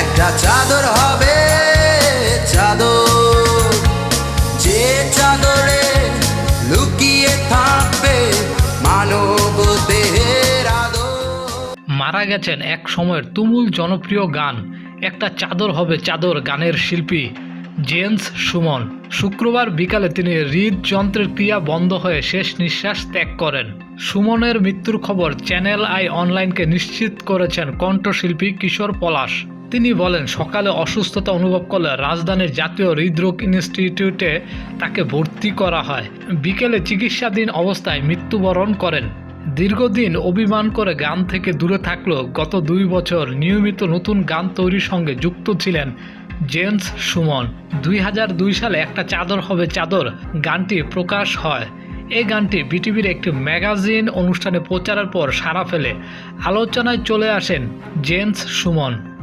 একটা চাদর হবে, চাদর। যে চাদরে লুকিয়ে থাকবে মানব দেহের মারা গেছেন এক সময়ের তুমুল জনপ্রিয় গান। একটা চাদর হবে চাদর গানের শিল্পী জেমস সুমন। শুক্রবার বিকালে তিনি হৃদযন্ত্রের ক্রিয়া বন্ধ হয়ে শেষ নিঃশ্বাস ত্যাগ করেন। সুমনের মৃত্যুর খবর চ্যানেল আই অনলাইনকে নিশ্চিত করেছেন কণ্ঠশিল্পী কিশোর পলাশ। তিনি বলেন, সকালে অসুস্থতা অনুভব করলে রাজধানীর জাতীয় হৃদরোগ ইনস্টিটিউটে তাকে ভর্তি করা হয়। বিকেলে চিকিৎসাধীন অবস্থায় মৃত্যুবরণ করেন। দীর্ঘদিন অভিমান করে গান থেকে দূরে থাকলেও গত দুই বছর নিয়মিত নতুন গান তৈরির সঙ্গে যুক্ত ছিলেন জেমস সুমন। দুই হাজার দুই সালে একটা চাদর হবে চাদর, গানটি প্রকাশ হয়। এই গানটি বিটিভির একটি ম্যাগাজিন অনুষ্ঠানে প্রচারের পর সাড়া ফেলে। আলোচনায় চলে আসেন জেমস সুমন।